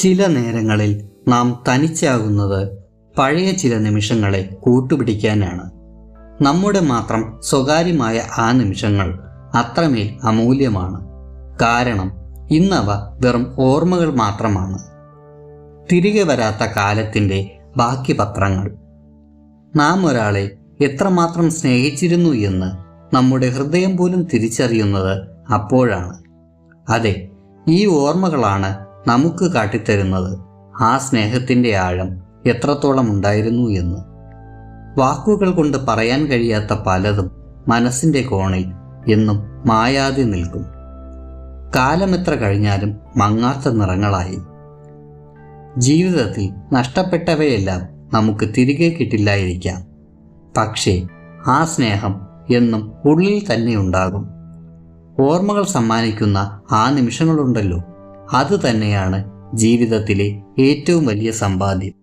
ചില നേരങ്ങളിൽ നാം തനിച്ചാകുന്നത് പഴയ ചില നിമിഷങ്ങളെ കൂട്ടുപിടിക്കാനാണ്. നമ്മുടെ മാത്രം സ്വകാര്യമായ ആ നിമിഷങ്ങൾ അത്രമേൽ അമൂല്യമാണ്. കാരണം ഇന്നവ വെറും ഓർമ്മകൾ മാത്രമാണ്. തിരികെ വരാത്ത കാലത്തിന്റെ ബാക്കി പത്രങ്ങൾ. നാം ഒരാളെ എത്രമാത്രം സ്നേഹിച്ചിരുന്നു എന്ന് നമ്മുടെ ഹൃദയം പോലും തിരിച്ചറിയുന്നത് അപ്പോഴാണ്. അതെ ഈ ഓർമ്മകളാണ് നമുക്ക് കാട്ടിത്തരുന്നത് ആ സ്നേഹത്തിന്റെ ആഴം എത്രത്തോളം ഉണ്ടായിരുന്നു എന്ന്. വാക്കുകൾ കൊണ്ട് പറയാൻ കഴിയാത്ത പലതും മനസ്സിന്റെ കോണിൽ എന്നും മായാതെ നിൽക്കും. കാലമെത്ര കഴിഞ്ഞാലും മങ്ങാത്ത നിറങ്ങളായി. ജീവിതത്തിൽ നഷ്ടപ്പെട്ടവയെല്ലാം നമുക്ക് തിരികെ കിട്ടില്ലായിരിക്കാം. പക്ഷേ ആ സ്നേഹം എന്നും ഉള്ളിൽ തന്നെ ഉണ്ടാകും. ഓർമ്മകൾ സമ്മാനിക്കുന്ന ആ നിമിഷങ്ങളുണ്ടല്ലോ. അത് തന്നെയാണ് ജീവിതത്തിലെ ഏറ്റവും വലിയ സമ്പാദ്യം.